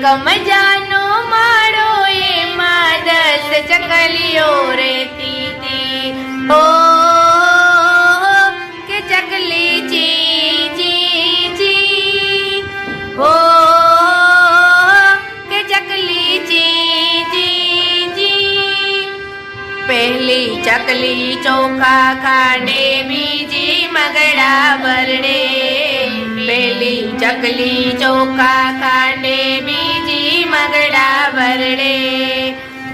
એક મજાનો માળો એમાં દસ ચકલીઓ રેતી હતી. ઓ કે ચકલી ચી ચી ચી. ઓ કે ચકલી ચી ચી ચી. પહેલી ચકલી ચોખા ખાડે, બીજી મગડા બરડે. પેલી ચકલી ચોખા કાંડે બીજી મગડા વરડે.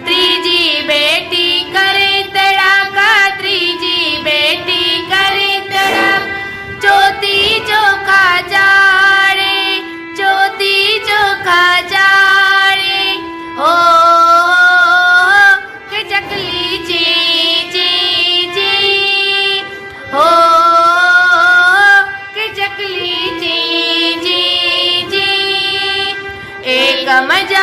ત્રીજી બેટી કરે તડાકા ત્રીજી બેટી કરે તડાકા ચોથી ચોખા જાડે ચોથી ચોખા જાડે ઓ કે ચકલી ચી ચી ચી. હો, કે ચકલી એક મજાનો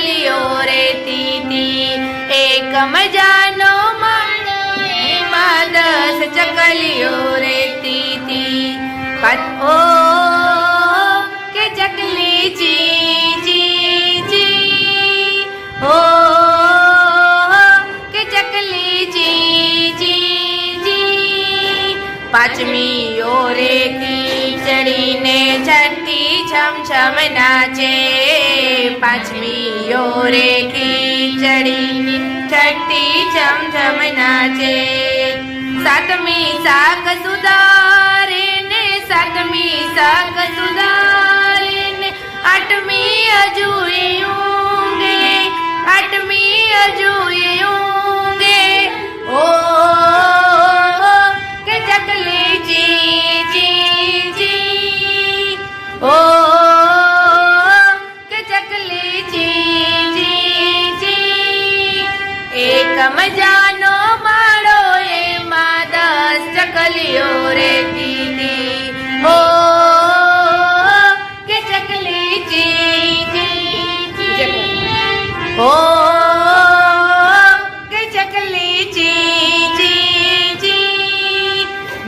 ચકલીઓ રેતી હતી એક મજાનો માળો એમાં દસ ચકલીઓ રેતી હતી પાંચમી ઓરે ચડીને છઠ્ઠી છમછમ છમ નાચે. પાંચમી ઓરે ચડીને છઠ્ઠી છમછમ છમ નાચે. સાતમી શાક સુધારે ને સાતમી શાક સુધારે ને આઠમી હજુ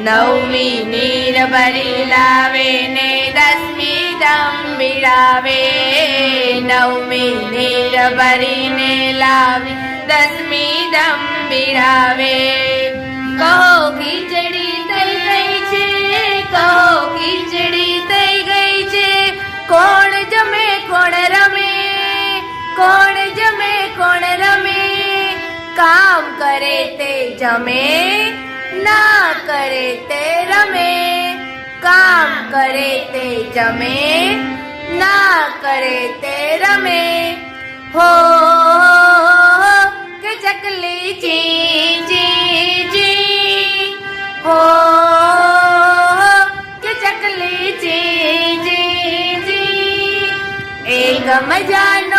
નવમી નીર ભરી લાવે ને દસમી દમ મિળાવે નવમી નીર ભરીને લાવે દસમી દમ બિરાવે કામ કરે તે જમે, ના કરે તે રમે. કામ કરે તે જમે, ના કરે તે રમે. હો, કે ચકલી જી જી જી. હો, કે ચકલી જી જી જી. એક મજાનો